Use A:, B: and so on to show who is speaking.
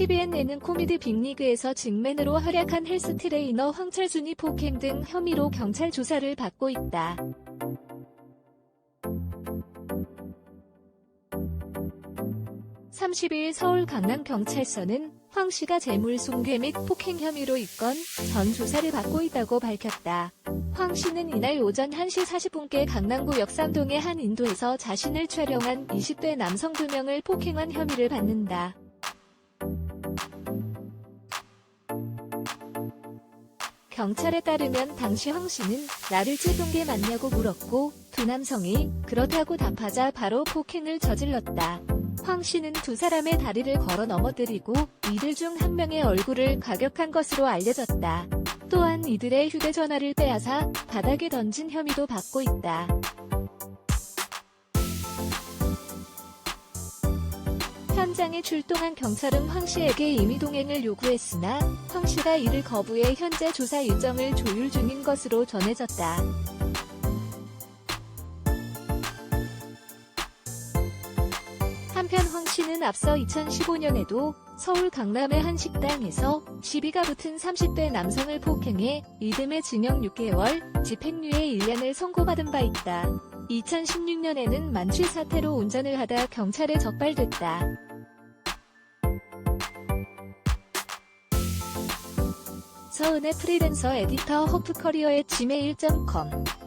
A: TVN 내는 코미디 빅리그에서 직맨으로 활약한 헬스 트레이너 황철준이 폭행 등 혐의로 경찰 조사를 받고 있다. (30일) 서울 강남경찰서는 황 씨가 재물손괴 및 폭행 혐의로 입건 전 조사를 받고 있다고 밝혔다. 황 씨는 이날 오전 1시 40분께 강남구 역삼동의 한 인도에서 자신을 촬영한 20대 남성 2명을 폭행한 혐의를 받는다. 경찰에 따르면 당시 황 씨는 나를 찔른 게 맞냐고 물었고 두 남성이 그렇다고 답하자 바로 폭행을 저질렀다. 황 씨는 두 사람의 다리를 걸어 넘어뜨리고 이들 중 한 명의 얼굴을 가격한 것으로 알려졌다. 또한 이들의 휴대전화를 빼앗아 바닥에 던진 혐의도 받고 있다. 현장에 출동한 경찰은 황 씨에게 임의 동행을 요구했으나 황 씨가 이를 거부해 현재 조사 일정을 조율 중인 것으로 전해졌다. 한편 황 씨는 앞서 2015년에도 서울 강남의 한 식당에서 시비가 붙은 30대 남성을 폭행해 이듬해 징역 6개월, 집행유예 1년을 선고받은 바 있다. 2016년에는 만취 사태로 운전을 하다 경찰에 적발됐다. 서은의 프리랜서 에디터 허프커리어의 gmail.com